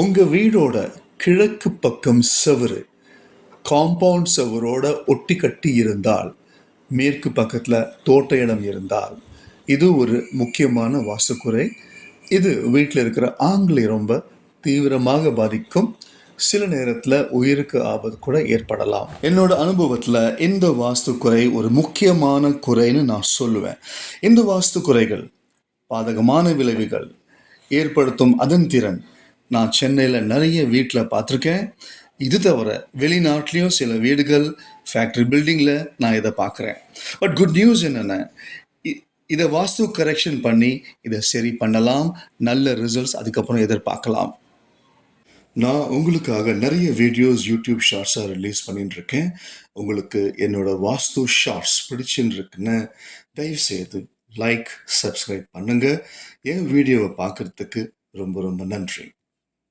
உங்கள் வீடோட கிழக்கு பக்கம் செவுரு காம்பவுண்ட் செவரோட ஒட்டி கட்டி இருந்தால் மேற்கு பக்கத்தில் தோட்ட இடம் இருந்தால் இது ஒரு முக்கியமான வாசுக்குறை. இது வீட்டில் இருக்கிற ஆண்களை ரொம்ப தீவிரமாக பாதிக்கும். சில நேரத்தில் உயிருக்கு ஆபத்து கூட ஏற்படலாம். என்னோட அனுபவத்தில் இந்த வாஸ்து குறை ஒரு முக்கியமான குறைன்னு நான் சொல்லுவேன். இந்த வாஸ்து குறைகள் பாதகமான விளைவுகள் ஏற்படுத்தும் அதன் திறன் நான் சென்னையில் நிறைய வீட்டில் பார்த்துருக்கேன். இது தவிர வெளிநாட்டிலையும் சில வீடுகள் ஃபேக்ட்ரி பில்டிங்கில் நான் இதை பார்க்குறேன். பட் குட் நியூஸ் என்னென்ன இ- இதை வாஸ்து கரெக்ஷன் பண்ணி இதை சரி பண்ணலாம். நல்ல ரிசல்ட்ஸ் அதுக்கப்புறம் எதிர்பார்க்கலாம். நான் உங்களுக்காக நிறைய வீடியோஸ் யூடியூப் ஷார்ட்ஸாக ரிலீஸ் பண்ணிட்டு இருக்கேன் உங்களுக்கு என்னோட வாஸ்து ஷார்ட்ஸ் பிடிச்சுன்னு தயவுசெய்து லைக் சப்ஸ்கிரைப் பண்ணுங்கள் என் வீடியோவை பார்க்கறதுக்கு ரொம்ப ரொம்ப நன்றி.